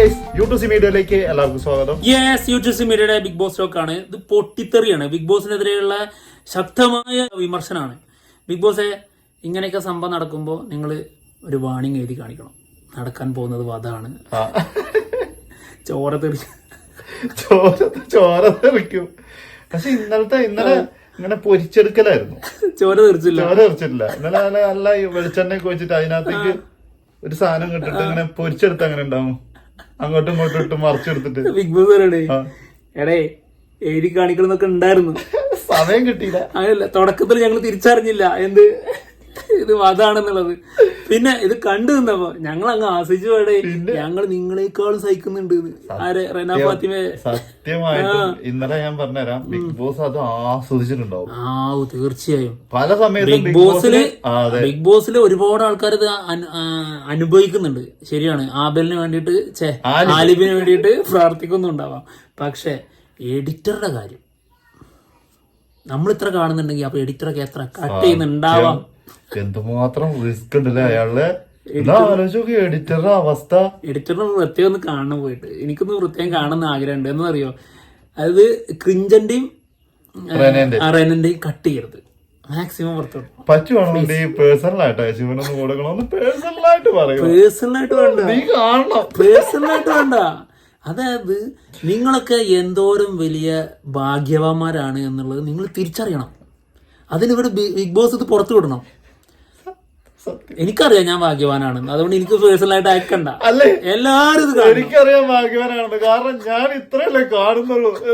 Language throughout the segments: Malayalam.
ഗൈസ് യൂട്യൂബ് മീഡിയയിലേക്ക് എല്ലാവർക്കും സ്വാഗതം. Yes YouTube Bigg Boss talk ആണ്. ഇത് പൊട്ടിത്തെറിയാണ്. ബിഗ് ബോസിനെതിരെയുള്ള ശക്തമായ വിമർശനമാണ്. ബിഗ് ബോസെ ഇങ്ങനെയൊക്കെ സംഭവം നടക്കുമ്പോൾ നിങ്ങൾ ഒരു വാണിംഗ് എഴുതി കാണിക്കണം. നടക്കാൻ പോകുന്നത് വധാണ് ചോര തെറി ചോര ചോര തെറിക്കും. പക്ഷെ ഇന്നലത്തെ ഇന്നലെ ഇങ്ങനെ പൊരിച്ചെടുക്കലായിരുന്നു. ചോര തെറിച്ചില്ല. ചോര തെറിച്ചില്ല ഇന്നലെ നല്ല വെളിച്ചെണ്ണയൊക്കെ വെച്ചിട്ട് അതിനകത്തേക്ക് ഒരു സാധനം കിട്ടിട്ട് ഇങ്ങനെ പൊരിച്ചെടുത്ത് അങ്ങനെ ഉണ്ടാവും. അങ്ങോട്ടും ഇങ്ങോട്ടും ഇട്ട് മറിച്ചെടുത്തിട്ട്. ബിഗ് ബോസ് പറയണേ എടേ എഴുതി കാണിക്കണമെന്നൊക്കെ ഉണ്ടായിരുന്നു. സമയം കിട്ടിയില്ല. അങ്ങനല്ല തുടക്കത്തിൽ ഞങ്ങൾ തിരിച്ചറിഞ്ഞില്ല. എന്ത്? ഇത് വധാണെന്നുള്ളത് പിന്നെ ഇത് കണ്ടു നിന്നപ്പോ ഞങ്ങൾ അങ്ങ് ആസ്വദിച്ചു വേടേ ഞങ്ങൾ നിങ്ങളെക്കാളും സഹിക്കുന്നുണ്ട് ആരെ? റെന ഫാത്തിമെ? സത്യമായിട്ടും ഇന്നലെ ഞാൻ പറഞ്ഞുതരാം. ബിഗ് ബോസ് അത് ആസ്വദിച്ചിട്ടുണ്ടാവും. ആ തീർച്ചയായും. പല സമയത്തും ബിഗ് ബോസിൽ ബോസിൽ ബിഗ് ബോസിൽ ഒരുപാട് ആൾക്കാർ ഇത് അനുഭവിക്കുന്നുണ്ട്. ശരിയാണ്. ആബലിന് വേണ്ടിട്ട് ചേ ആലിബിന്. വേണ്ടിട്ട് പ്രാർത്ഥിക്കുന്നുണ്ടാവാം. പക്ഷെ എഡിറ്ററുടെ കാര്യം. നമ്മൾ ഇത്ര കാണുന്നുണ്ടെങ്കിൽ അപ്പൊ എഡിറ്ററൊക്കെ എത്ര കട്ട് ചെയ്യുന്നുണ്ടാവാം. എന്തുമാത്രം റിസ്ക് ഉണ്ടല്ലേ അയാളെ എഡിറ്ററുടെ അവസ്ഥ. എഡിറ്ററിന് വൃത്തിയെ ഒന്ന് കാണണം പോയിട്ട്. എനിക്കൊന്ന് വൃത്തിയും കാണുന്ന എന്ന് എന്നറിയോ അത് ക്രിഞ്ചന്റെയും അറേനന്റെയും. റെനന്റെയും കട്ട് ചെയ്യരുത്. മാക്സിമം പുറത്തോട്ട് പറ്റുവാണെന്നുണ്ടെങ്കിൽ പേഴ്സണൽ ആയിട്ട് ശിവനൊന്ന് കൊടുക്കണമെന്ന് പേഴ്സണൽ ആയിട്ട് പറയൂ. പേഴ്സണലായിട്ട് വേണ്ട. നീ കാണണം. പേഴ്സണലായിട്ട് വേണ്ട. അതായത് നിങ്ങളൊക്കെ എന്തോരം വലിയ ഭാഗ്യവാന്മാരാണ് എന്നുള്ളത് നിങ്ങൾ തിരിച്ചറിയണം. അതിനിവിടെ ബി- ബിഗ് ബോസ് ഇത് പുറത്തു വിടണം എനിക്കറിയാം ഞാൻ ഭാഗ്യവാനാണെന്ന്. അതുകൊണ്ട് എനിക്ക് പേഴ്സണലായിട്ട് അയക്കണ്ട. അല്ലേ? എല്ലാരും ഇത് എനിക്കറിയാം ഭാഗ്യവാനാണെന്ന്. കാരണം ഞാൻ ഇത്രയല്ലേ കാണുന്നുള്ളൂ.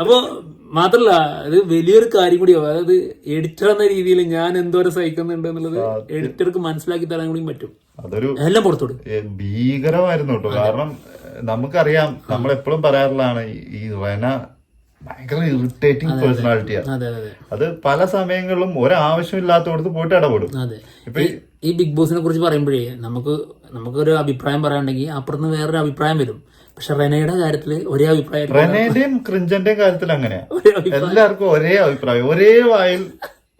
അപ്പോ മാത്രല്ല ഇത് വലിയൊരു കാര്യം കൂടിയോ അതായത് എഡിറ്റർ എന്ന രീതിയിൽ ഞാൻ എന്തോരം സഹിക്കുന്നുണ്ട് എന്നുള്ളത് എഡിറ്റർക്ക് മനസ്സിലാക്കി തരാൻ കൂടി പറ്റും. അതൊരു എല്ലാം പുറത്തോട് ഏ, ഭീകരമായിരുന്നു കേട്ടോ. കാരണം ഏ, നമുക്കറിയാം നമ്മൾ എപ്പോഴും പറയാറുള്ളതാണ് ഈ- വന റെന ഭയങ്കര ഇറിറ്റേറ്റിംഗ് പേഴ്സണാലിറ്റിയാണ് അതെ. പല സമയങ്ങളിലും ഒരാവശ്യമില്ലാത്തടത്ത് പോയിട്ട് ഇടപെടും. അതെ. ഇപ്പൊ ഈ- ഈ ബിഗ് ബോസിനെ കുറിച്ച് പറയുമ്പോഴേ നമുക്ക് നമുക്കൊരു അഭിപ്രായം പറയാണ്ടെങ്കിൽ അപ്പുറത്ത് വേറൊരു അഭിപ്രായം വരും. പക്ഷെ റെനയുടെ കാര്യത്തിൽ ഒരേ അഭിപ്രായം റെനയുടെയും ക്രിഞ്ചന്റെയും കാര്യത്തിൽ അങ്ങനെയാ. എല്ലാവർക്കും ഒരേ അഭിപ്രായം. ഒരേ വായിൽ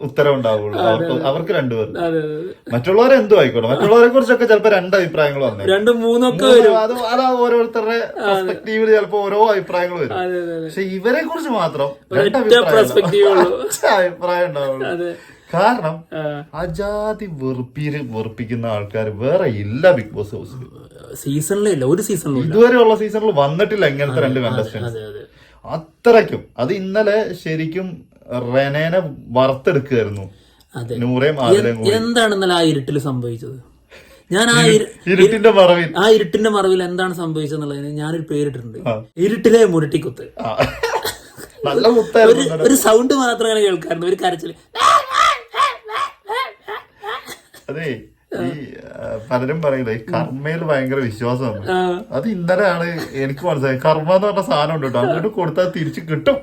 ഉത്തരം ഉണ്ടാവുള്ളൂ അവർക്ക് അവർക്ക് രണ്ടുപേരും. മറ്റുള്ളവരെ എന്തും ആയിക്കോട്ടെ. മറ്റുള്ളവരെ കുറിച്ചൊക്കെ ചിലപ്പോ രണ്ട് അഭിപ്രായങ്ങൾ വന്നു രണ്ടും മൂന്നൊക്കെ വരും. അത് അതാ ഓരോരുത്തരുടെ പെർസ്പെക്ടീവിൽ ചിലപ്പോ ഓരോ അഭിപ്രായങ്ങൾ വരും. പക്ഷെ ഇവരെ കുറിച്ച് മാത്രം രണ്ട് അഭിപ്രായം ഉണ്ടാവുള്ളൂ. കാരണം അജാതി വെറുപ്പീര് വെറുപ്പിക്കുന്ന ആൾക്കാർ വേറെ ഇല്ല ബിഗ് ബോസ് ഹൗസിൽ സീസണിലേ ഇല്ല ഒരു സീസണിലും ഇതുവരെ ഉള്ള സീസണിൽ വന്നിട്ടില്ല ഇങ്ങനത്തെ രണ്ട് കണ്ടസ്റ്റൻസ് അതെ അതെ. അത്രയ്ക്കും. അത് ഇന്നലെ ശരിക്കും റെനേനെ വറുത്തെടുക്കുകയായിരുന്നു നൂറേം ആദിലേം കൂടി. എന്താണ് ഇന്നലെ ആ ഇരുട്ടിൽ സംഭവിച്ചത്? ഞാൻ ആ ഇരുട്ടിന്റെ മറവിൽ. ആ ഇരുട്ടിന്റെ മറവിൽ എന്താണ് സംഭവിച്ചെന്നുള്ളതിന് ഞാനൊരു പേരിട്ടിട്ടുണ്ട്. ഇരുട്ടിലെ മുരട്ടിക്കുത്ത്. കുത്ത് നല്ല മുത്തായിരുന്നു ഒരു സൗണ്ട് മാത്രമാണ് കേൾക്കാറുണ്ട്. ഒരു കരച്ചിൽ. അതെ. ഈ പലരും പറയില്ലേ ഈ കർമ്മയിൽ ഭയങ്കര വിശ്വാസമാണ് അത് ഇന്നലെയാണ് എനിക്ക് മനസ്സിലായത്. കർമ്മ എന്ന് പറഞ്ഞ സാധനം ഉണ്ട് കേട്ടോ. അങ്ങോട്ട് കൊടുത്താൽ തിരിച്ചു കിട്ടും.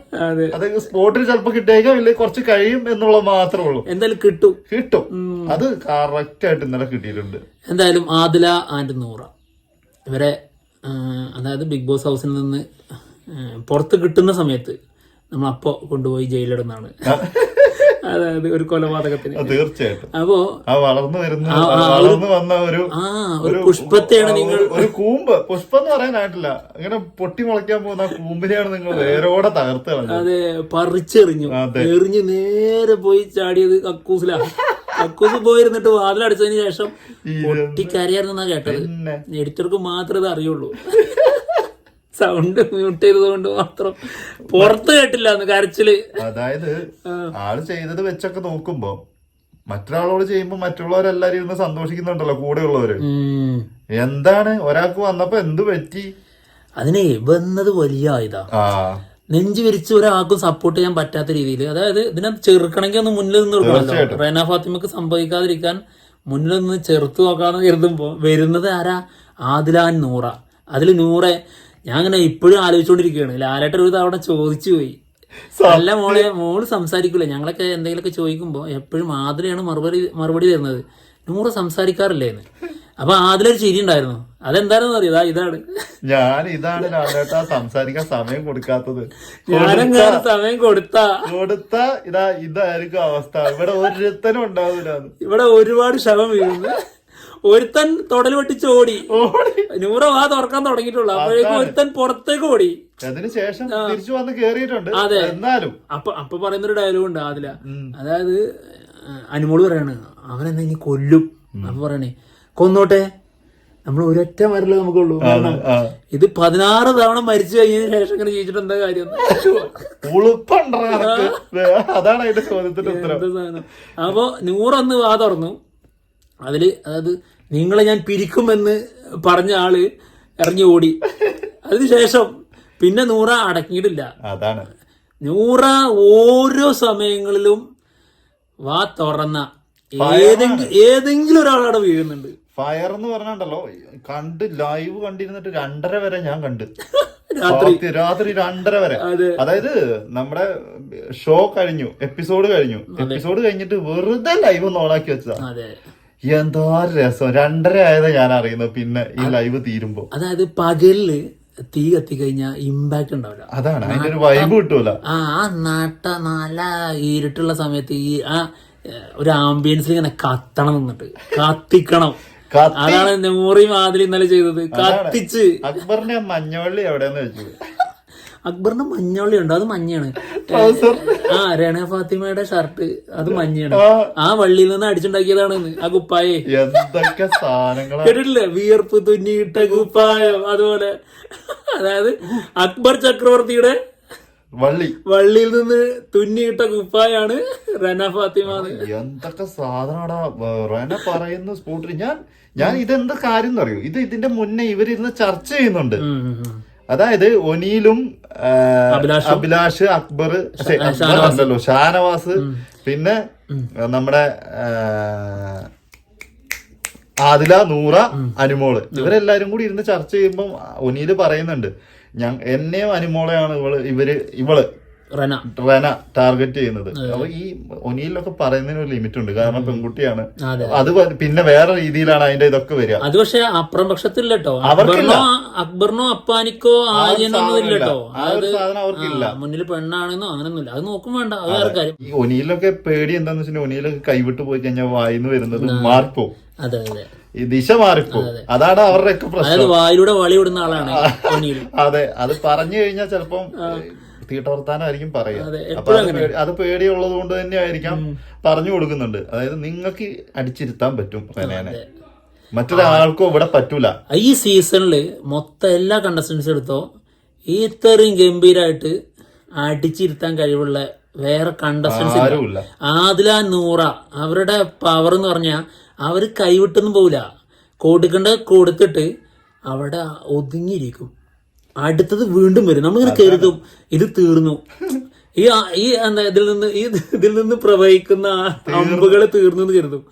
അതെ. സ്പോട്ടിൽ ചിലപ്പോ കിട്ടിയേക്കാം ഇല്ലേ? കുറച്ച് കഴിയും എന്നുള്ളത് മാത്രമേ ഉള്ളൂ. എന്തായാലും കിട്ടും. കിട്ടും. അത് കറക്റ്റ് ആയിട്ട് ഇന്നലെ കിട്ടിയിട്ടുണ്ട്. എന്തായാലും ആദില ആൻഡ് നൂറ. ഇവരെ അതായത് ബിഗ് ബോസ് ഹൗസിൽ നിന്ന് പുറത്ത് കിട്ടുന്ന സമയത്ത് നമ്മൾ അപ്പോ കൊണ്ടുപോയി ജയിലിടുന്നതാണ് അതായത് ഒരു കൊലപാതകത്തിന്. തീർച്ചയായിട്ടും. അപ്പോ ആ വളർന്നു വരുന്ന വളർന്നു വന്ന ഒരു ഒരു പുഷ്പത്തെയാണ് നിങ്ങൾ ഒരു- കൂമ്പ്. പുഷ്പം എന്ന് പറയാനായിട്ടില്ല ഇങ്ങനെ പൊട്ടി മുളയ്ക്കാൻ പോകുന്ന കൂമ്പിനെയാണ് നിങ്ങൾ വേരോടെ തകർത്ത് അതെ പറിച്ചെറിഞ്ഞു. എറിഞ്ഞു നേരെ പോയി ചാടിയത് കക്കൂസിലാ. കക്കൂസ് പോയിരുന്നിട്ട് വാതിലടച്ചതിന് ശേഷം പൊട്ടിക്കരയായിരുന്നാ കേട്ടത്. എഡിറ്റർക്ക് മാത്രമേ അത് അറിയുള്ളൂ. സൗണ്ട് മ്യൂട്ട് ചെയ്തത് കൊണ്ട് മാത്രം പുറത്ത് കേട്ടില്ല കരച്ചിൽ. അതായത് ആൾ ചെയ്തത് വെച്ചൊക്കെ നോക്കുമ്പോ മറ്റൊരാളോട് ചെയ്യുമ്പോ മറ്റുള്ളവരെല്ലാരും ഇരുന്ന് സന്തോഷിക്കുന്നുണ്ടല്ലോ കൂടെയുള്ളവര്. ഉള്ളവര് എന്താണ്? ഒരാൾക്ക് വന്നപ്പോ എന്ത് പറ്റി? അതിനെ വന്നത് വലിയ ഇതാ. ആ. നെഞ്ചു വിരിച്ച് ഒരാൾക്കും സപ്പോർട്ട് ചെയ്യാൻ പറ്റാത്ത രീതിയിൽ അതായത് ഇതിനെ ചെറുക്കണമെങ്കിൽ ഒന്ന് മുന്നിൽ നിന്ന് കൊടുക്കണമല്ലോ. റേന ഫാത്തിമക്ക് സംഭവിക്കാതിരിക്കാൻ മുന്നിൽ നിന്ന് ചെറുത്തു നോക്കാന്ന് കരുതുമ്പോ വരുന്നത് ആരാ? ആദിലാൻ നൂറ. അതിൽ നൂറെ ഞാൻ അങ്ങനെ ഇപ്പോഴും ആലോചിച്ചുകൊണ്ടിരിക്കുകയാണ് ലാലേട്ടൻ ഒരു തവണ ചോദിച്ചു പോയി. അല്ല മോളെ മോൾ സംസാരിക്കൂല. ഞങ്ങളൊക്കെ എന്തെങ്കിലുമൊക്കെ ചോദിക്കുമ്പോൾ എപ്പോഴും ആദിലെയാണ് മറുപടി മറുപടി തരുന്നത്. നൂറ് സംസാരിക്കാറില്ലേന്ന്. അപ്പൊ ആദിലൊരു ചിരി ഉണ്ടായിരുന്നു. അതെന്താണെന്ന് അറിയാ? ഇതാണ്. ഞാൻ ഇതാണ് ലാലേട്ടാ സംസാരിക്കാൻ സമയം കൊടുക്കാത്തത്. സമയം കൊടുത്താ. കൊടുത്ത ഇതാ ഇതായിരിക്കും അവസ്ഥ. ഇവിടെ ഒരുത്തനും ഉണ്ടാവില്ല ഇവിടെ ഒരുപാട് ശവം വീഴുന്നു. ഒരുത്തൻ തൊടൽ വെട്ടിച്ച് ഓടി. നൂറ് വാ തുറക്കാൻ തുടങ്ങിയിട്ടുള്ളു. അപ്പോഴേക്കും ഒരുത്തൻ പുറത്തേക്ക് ഓടി. ശേഷം തിരിച്ചു വന്ന് കേറിയിട്ടുണ്ട്. അതെ. എന്നാലും. അപ്പൊ അപ്പൊ പറയുന്നൊരു ഡയലോഗ് ഉണ്ട് അതില അതായത് അനുമോൾ പറയാണ് അവനെന്നാ ഇനി കൊല്ലും? അപ്പൊ പറയണേ കൊന്നോട്ടെ. നമ്മൾ ഒരൊറ്റ മരല്ലേ നമുക്കുള്ളൂ. ഇത് പതിനാറ് തവണ മരിച്ചു കഴിഞ്ഞതിന് ശേഷം ഇങ്ങനെ ജീവിച്ചിട്ട് എന്താ കാര്യം അതാണ് അതിന്റെ ചോദ്യത്തിന്റെ ഉത്തരം. അപ്പൊ നൂറൊന്ന് വാ തുറന്നു. അതിൽ അതായത് നിങ്ങളെ ഞാൻ പിരിക്കുമെന്ന് പറഞ്ഞ ആൾ ഇറങ്ങി ഓടി. അതിനുശേഷം പിന്നെ നൂറ അടക്കിയിട്ടില്ല. അതാണ്. നൂറ ഓരോ സമയങ്ങളിലും വാ തുറന്ന. ഏതെങ്കിലും ഏതെങ്കിലും ഒരാളവിടെ വീഴുന്നുണ്ട്. ഫയർ എന്ന് പറഞ്ഞാണ്ടല്ലോ കണ്ട് ലൈവ് കണ്ടിരുന്നിട്ട് രണ്ടര വരെ ഞാൻ കണ്ട്. രാത്രി. രാത്രി രണ്ടര വരെ. അതായത് നമ്മുടെ ഷോ കഴിഞ്ഞു എപ്പിസോഡ് കഴിഞ്ഞു. എപ്പിസോഡ് കഴിഞ്ഞിട്ട് വെറുതെ ലൈവ് ഒന്ന് ഓണാക്കി വെച്ചതാ. എന്താ രസം. രണ്ടര ആയതാ ഞാൻ അറിയുന്നത്. പിന്നെ ഈ ലൈവ് തീരുമ്പോ. അതായത് പകലിൽ തീ കത്തിക്കഴിഞ്ഞാൽ ഇമ്പാക്ട് ഉണ്ടാവില്ല. അതാണ്. അതിന്റെ ഒരു വൈബ് കിട്ടൂല. ആ ആ നാട്ട നല്ല ഇരുട്ടുള്ള സമയത്ത് ഈ ആ ഒരു ആംബിയൻസിൽ ഇങ്ങനെ കത്തണം നിന്നിട്ട്. കത്തിക്കണം. കത്തി. അതാണ് മുറി മാതിരി ഇന്നലെ ചെയ്തത്. കത്തിച്ച്. അക്ബറിന്റെ മഞ്ഞവള്ളി എവിടെയെന്ന് വെച്ചു അക്ബറിന്റെ മഞ്ഞവള്ളി ഉണ്ട് അത് മഞ്ഞയാണ് ആ രണ ഫാത്തിമയുടെ ഷർട്ട്. അത് മഞ്ഞയാണ് ആ. വള്ളിയിൽ നിന്ന് അടിച്ചുണ്ടാക്കിയതാണ് ആ കുപ്പായേ. കേട്ടിട്ടില്ലേ? വിയർപ്പ് തുന്നിയിട്ട കുപ്പായം. അതുപോലെ. അതായത് അക്ബർ ചക്രവർത്തിയുടെ വള്ളി. വള്ളിയിൽ നിന്ന് തുന്നിയിട്ട കുപ്പായാണ് റന ഫാത്തിമ എന്തൊക്കെ സാധനടാ റന പറയുന്ന സ്പോട്ടിൽ ഞാൻ ഞാൻ ഇതെന്താ കാര്യം എന്നറിയോ? ഇത് ഇതിന്റെ മുന്നേ ഇവരിരുന്ന് ചർച്ച ചെയ്യുന്നുണ്ട്. അതായത് ഒനീലും അഭിലാഷ്. അക്ബർ ഉണ്ടല്ലോ അക്ബർ ഷാനവാസ്. പിന്നെ നമ്മുടെ ആദില നൂറ അനുമോൾ. ഇവരെല്ലാരും കൂടി ഇരുന്ന് ചർച്ച ചെയ്യുമ്പോൾ ഒനീൽ പറയുന്നുണ്ട് ഞാൻ എന്നെയും അനുമോളെയാണ് ഇവൾ ഇവർ ഇവൾ. റന. ടാർഗറ്റ് ചെയ്യുന്നത്. അപ്പൊ ഈ ഒനിയിലൊക്കെ പറയുന്നതിന് ഒരു ലിമിറ്റ് ഉണ്ട്. കാരണം പെൺകുട്ടിയാണ്. അതെ. പിന്നെ വേറെ രീതിയിലാണ് അതിന്റെ ഇതൊക്കെ വരിക. അത് പക്ഷെ അപ്പുറം പക്ഷത്തില്ല കേട്ടോ അക്ബറിനോ അക്ബറിനോ അപ്പാനിക്കോ ആര്യനോ ഇല്ല കേട്ടോ അവർക്കില്ല. മുന്നിൽ പെണ്ണാണെന്നോ അങ്ങനൊന്നുമില്ല. അത് നോക്കും വേണ്ട. അത് വേറെ കാര്യം. ഈ ഒനിയിലൊക്കെ പേടി എന്താന്ന് വെച്ചാൽ ഒനിയിലൊക്കെ കൈവിട്ട് പോയി കഴിഞ്ഞാൽ വായിന്ന് വരുന്നത് മാറിപ്പോ അതെ അതെ. ഈ ദിശ മാറിപ്പോ അതാണ് അവരുടെ ഒക്കെ പ്രശ്നം വായിലൂടെ വളി വിടുന്ന ആളാണ് അതെ. അത് പറഞ്ഞു കഴിഞ്ഞാൽ ചിലപ്പം തീട്ടവർത്താനായിരിക്കും പറയുക. അപ്പൊ അത് പേടി- അത് പേടിയുള്ളത് കൊണ്ട് തന്നെ ആയിരിക്കാം പറഞ്ഞു കൊടുക്കുന്നുണ്ട്. അതായത് നിങ്ങൾക്ക് അടിച്ചിരുത്താൻ പറ്റും റെനേനെ. മറ്റൊരാൾക്കും ഇവിടെ പറ്റൂല. ഈ സീസണിൽ മൊത്തം എല്ലാ കണ്ടസ്റ്റൻസും എടുത്തോ ഇത്രയും ഗംഭീരമായിട്ട് അടിച്ചിരുത്താൻ കഴിവുള്ള വേറെ കണ്ടസ്റ്റൻസ് ആദില നൂറ അവരുടെ പവർ എന്ന് പറഞ്ഞാൽ അവർ കൈവിട്ടൊന്നും പോവില്ല. കൊടുക്കേണ്ട കൊടുത്തിട്ട് അവിടെ ഒതുങ്ങിയിരിക്കും. അടുത്തത് വീണ്ടും വരും. നമ്മളിങ്ങനെ കരുതും. ഇത് തീർന്നു. ഈ ഈ എന്താ ഇതിൽ നിന്ന് ഈ ഇതിൽ നിന്ന് പ്രവഹിക്കുന്ന അമ്പുകൾ തീർന്നു. എന്ന് കരുതും.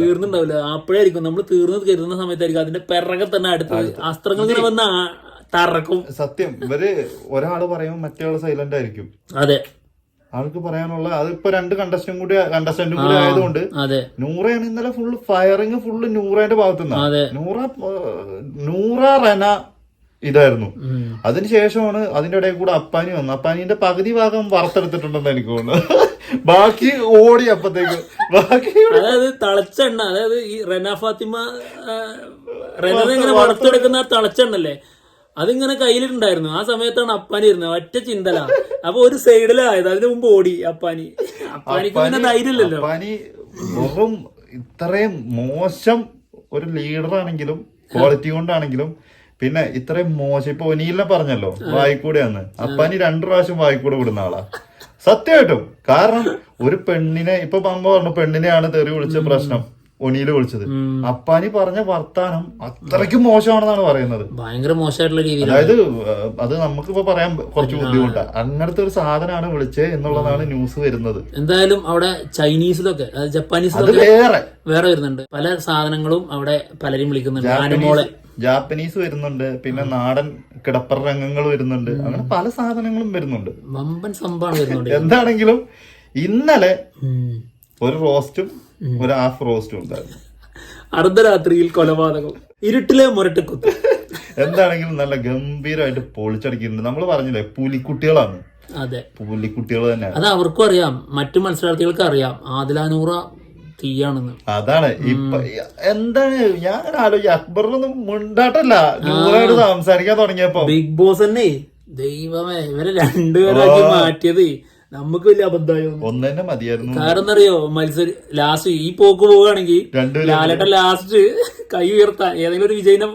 തീർന്നുണ്ടാവില്ല. അപ്പോഴായിരിക്കും നമ്മൾ തീർന്നത് കരുതുന്ന സമയത്തായിരിക്കും. അതിന്റെ പിറകെ തന്നെ അടുത്തത് അസ്ത്രങ്ങൾ ഇങ്ങനെ വന്ന തറക്കും. സത്യം. ഇവർ ഒരാൾ പറയുമ്പോൾ മറ്റേ സൈലന്റ് ആയിരിക്കും. അതെ. ആൾക്ക് പറയാനുള്ള അതിപ്പോ രണ്ട് കണ്ടസ്റ്റന്റും കൂടി കണ്ടസ്റ്റന്റും കൂടി ആയതുകൊണ്ട് നൂറയാണ് ഇന്നലെ ഫുള്ള് ഫയറിങ് ഫുള്ള് നൂറേന്റെ ഭാഗത്തുനിന്ന് നൂറ നൂറ റെന ഇതായിരുന്നു. അതിനുശേഷമാണ് അതിന്റെ ഇടയിൽ കൂടെ അപ്പാനി വന്നു അപ്പാനിന്റെ പകുതി ഭാഗം വറുത്തെടുത്തിട്ടുണ്ടെന്ന് എനിക്ക് തോന്നുന്നു. ബാക്കി ഓടി അപ്പത്തേക്ക്. ബാക്കി അതായത് തളച്ചെണ്ണ അതായത് ഈ റെന ഫാത്തിമ റെന ഇങ്ങനെ വറുത്തെടുക്കുന്ന തളച്ചെണ്ണല്ലേ? അതിങ്ങനെ കയ്യിലുണ്ടായിരുന്നു ആ സമയത്താണ് അപ്പാനി ഇരുന്നത്. ഒറ്റ ചിന്തല. അപ്പൊ ഒരു സൈഡിലായത്. അതിന് മുമ്പ് ഓടി അപ്പാനി. അപ്പാനിക്ക് പിന്നെ ധൈര്യമില്ലല്ലോ. അപ്പാനി വെറും ഇത്രയും മോശം ഒരു ലീഡർ ആണെങ്കിലും ക്വാളിറ്റി കൊണ്ടാണെങ്കിലും പിന്നെ ഇത്രയും മോശം. ഇപ്പൊ ഒനീലിനെ പറഞ്ഞല്ലോ വായിക്കൂടെയാന്ന്. അപ്പാനി രണ്ടു പ്രാവശ്യം വായിക്കൂടെ വിടുന്ന ആളാ. സത്യമായിട്ടും കാരണം ഒരു പെണ്ണിനെ ഇപ്പൊ പമ്പ പറഞ്ഞു പെണ്ണിനെയാണ് തെറി വിളിച്ച പ്രശ്നം. ഒനീൽ വിളിച്ചത്. അപ്പാനി പറഞ്ഞ വർത്താനം അത്രയ്ക്കും മോശമാണെന്നാണ് പറയുന്നത്. ഭയങ്കര മോശമായിട്ടുള്ള രീതി അതായത് അത് നമുക്കിപ്പോ പറയാൻ കുറച്ച് ബുദ്ധിമുട്ടാണ് അങ്ങനത്തെ ഒരു സാധനമാണ് വിളിച്ചത് എന്നുള്ളതാണ് ന്യൂസ് വരുന്നത്. എന്തായാലും അവിടെ ചൈനീസിലൊക്കെ ജപ്പാനീസിലൊക്കെ വേറെ. വേറെ വരുന്നുണ്ട്. പല സാധനങ്ങളും അവിടെ പലരും വിളിക്കുന്നുണ്ട്. ജാപ്പനീസ് വരുന്നുണ്ട്. പിന്നെ നാടൻ കിടപ്പറ രംഗങ്ങൾ വരുന്നുണ്ട്. അങ്ങനെ പല സാധനങ്ങളും വരുന്നുണ്ട്. വമ്പൻ സംഭവം വരുന്നുണ്ട്. എന്താണെങ്കിലും ഇന്നലെ ഒരു റോസ്റ്റും ഒരു ഹാഫ് റോസ്റ്റും ഉണ്ടായിരുന്നു. അർദ്ധരാത്രിയിൽ കൊലപാതകം. ഇരുട്ടിലെ മുരട്ട് കുത്ത് എന്താണെങ്കിലും നല്ല ഗംഭീരമായിട്ട് പൊളിച്ചടക്കിയിട്ടുണ്ട് നമ്മൾ പറഞ്ഞില്ലേ പുലിക്കുട്ടികളാണ്. അതെ. പുലിക്കുട്ടികൾ തന്നെ അത് അവർക്കും അറിയാം. മറ്റു മത്സരാർത്ഥികൾക്ക് അറിയാം. ആദിലാനൂറ തീയാണെന്ന്. അതാണ്. ഇപ്പൊ എന്താണ്? ഞാൻ ആലോചിക്കും അക്ബറിലൊന്നും മുണ്ടാട്ടല്ല. നൂറായിട്ട് സംസാരിക്കാൻ തുടങ്ങിയപ്പോ. ബിഗ് ബോസ് തന്നെ ദൈവമേ ഇവരെ രണ്ടുപേരാക്കി മാറ്റിയത്. നമുക്ക് വലിയ അബദ്ധമായോ ഒന്ന് തന്നെ മതിയായിരുന്നു. കാരണം എന്നറിയോ മത്സരം ലാസ്റ്റ് ഈ പോക്ക് പോവുകയാണെങ്കിൽ ലാലട്ട ലാലേട്ടൻ ലാസ്റ്റ് കൈ ഉയർത്താൻ ഏതെങ്കിലും ഒരു വിജയിനെ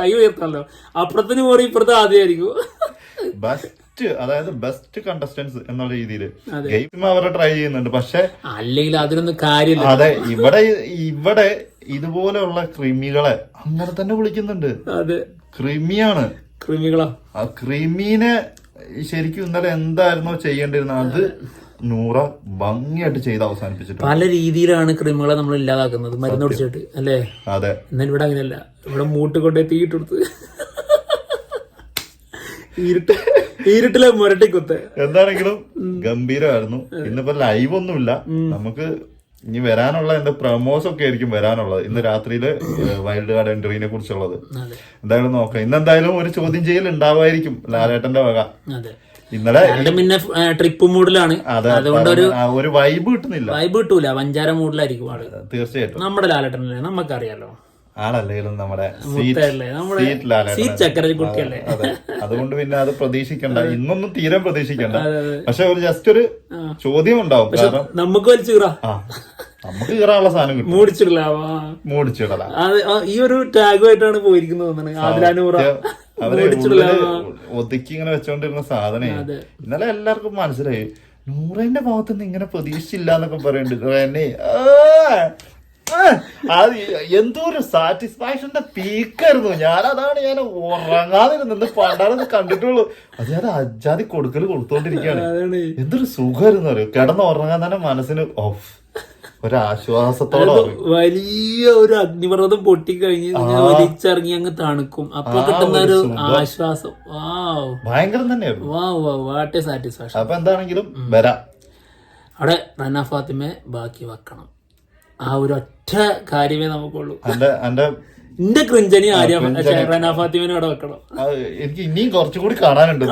കൈ ഉയർത്താമല്ലോ അപ്പുറത്തിന് പോറി ഇപ്പുറത്ത് ആദ്യമായിരിക്കും. ബെസ്റ്റ് അതായത് ബെസ്റ്റ് കണ്ടസ്റ്റൻസ് എന്നുള്ള രീതിയിൽ ഗെയിം അവരെ ട്രൈ ചെയ്യുന്നുണ്ട്. പക്ഷെ അല്ലെങ്കിൽ അതിനൊന്നും കാര്യമില്ല. അതെ ഇവിടെ ഇവിടെ ഇതുപോലെയുള്ള ക്രിമികളെ അങ്ങനെ തന്നെ വിളിക്കുന്നുണ്ട്. അതെ. ക്രിമിയാണ്. ക്രിമികളാ. ആ ക്രിമീനെ ശരിക്കും ഇന്നലെ എന്തായിരുന്നോ ചെയ്യേണ്ടിരുന്നത് അത് നൂറ ഭംഗിയായിട്ട് ചെയ്ത് അവസാനിപ്പിച്ചിട്ട് പല രീതിയിലാണ് ക്രിമുകളെ നമ്മൾ ഇല്ലാതാക്കുന്നത് മരുന്ന് കുടിച്ചിട്ട് അല്ലേ? അതെ. എന്നാൽ ഇവിടെ അങ്ങനെയല്ല. ഇവിടെ മൂട്ട് കൊണ്ടേ തീയിട്ടെടുത്ത് ഇരുട്ട് ഇരുട്ടിലെ മുരട്ടിക്കുത്ത്. എന്താണെങ്കിലും ഗംഭീരമായിരുന്നു. ഇന്നിപ്പോ ലൈവ് ഒന്നുമില്ല. നമുക്ക് ഇനി വരാനുള്ള എന്റെ പ്രമോസ് ഒക്കെ ആയിരിക്കും വരാനുള്ളത്. ഇന്ന് രാത്രിയിൽ വൈൽഡ് കാർഡ് എൻട്രീനെ കുറിച്ചുള്ളത്. എന്തായാലും നോക്കാം. ഇന്ന് എന്തായാലും ഒരു ചോദ്യം ചെയ്യൽ ഉണ്ടാവായിരിക്കും ലാലേട്ടന്റെ വക. ഇന്നലെ പിന്നെ ട്രിപ്പ് മൂഡിലാണ്. അതുകൊണ്ട് ഒരു ഒരു വൈബ് കിട്ടുന്നില്ല. വൈബ് കിട്ടൂല. വഞ്ചാര മൂഡിലായിരിക്കും ആൾ. തീർച്ചയായിട്ടും. നമ്മുടെ ലാലേട്ടനല്ലേ? നമുക്കറിയാലോ നമ്മുടെ കുട്ടിയല്ലേ? അതുകൊണ്ട് പിന്നെ അത് പ്രതീക്ഷിക്കണ്ട. ഇന്നൊന്നും തീരെ പ്രതീക്ഷിക്കണ്ട. പക്ഷെ ഒരു ജസ്റ്റ് ഒരു ചോദ്യം ഉണ്ടാവും. നമുക്ക് വലിച്ചു ആ. നമുക്ക് കയറാനുള്ള സാധനം കിട്ടും. മൂടിച്ചിടല. ഈ ഒരു ടാഗുമായിട്ടാണ് പോയിരിക്കുന്നത് തോന്നുന്നത് ആദിലാനൂറ അവർ മൂടിച്ചിട്ടില്ല ഉള്ളിൽ ഒതുക്കി ഇങ്ങനെ വെച്ചോണ്ടിരുന്ന സാധനേ. ഇന്നലെ എല്ലാവർക്കും മനസ്സിലായി. നൂറേന്റെ ഭാഗത്ത് നിന്ന് ഇങ്ങനെ പ്രതീക്ഷിച്ചില്ല എന്നൊക്കെ പറയുന്നുണ്ട് റെനെ, അത് എന്തോ ഒരു സാറ്റിസ്ഫാക്ഷന്റെ പീക്കായിരുന്നു. ഞാൻ അതാണ് ഞാൻ ഉറങ്ങാതിരുന്നത്. പണ്ടാരത് കണ്ടിട്ടുള്ളൂ. അത് ഞാൻ അജാതി കൊടുക്കൽ കൊടുത്തോണ്ടിരിക്കുകയാണ്. എന്തൊരു സുഖമായിരുന്നു അറിയോ? കിടന്ന് ഉറങ്ങാൻ തന്നെ മനസ്സിന് ഓഫ്. ഒരാശ്വാസത്തോടെ. വലിയ ഒരു അഗ്നിപർവതം പൊട്ടിക്കഴിഞ്ഞ് വലിച്ചിറങ്ങി അങ്ങ് തണുക്കും. അപ്പൊ കിട്ടുന്ന ഒരു ആശ്വാസം. വാവ്. ഭയങ്കരം തന്നെയായിരുന്നു. Wow wow. What a satisfaction? അപ്പൊ എന്താണെങ്കിലും വരാം. അവിടെ റന ഫാത്തിമെ ബാക്കി വെക്കണം. ആ ഒരു ഒറ്റ കാര്യമേ നമുക്കുള്ളൂ. എന്റെ എന്റെ ക്രിഞ്ചനി ആര്യ? റന ഫാത്തിമനെ അവിടെ വെക്കണം. എനിക്ക് ഇനിയും കുറച്ചുകൂടി കാണാനുണ്ട്.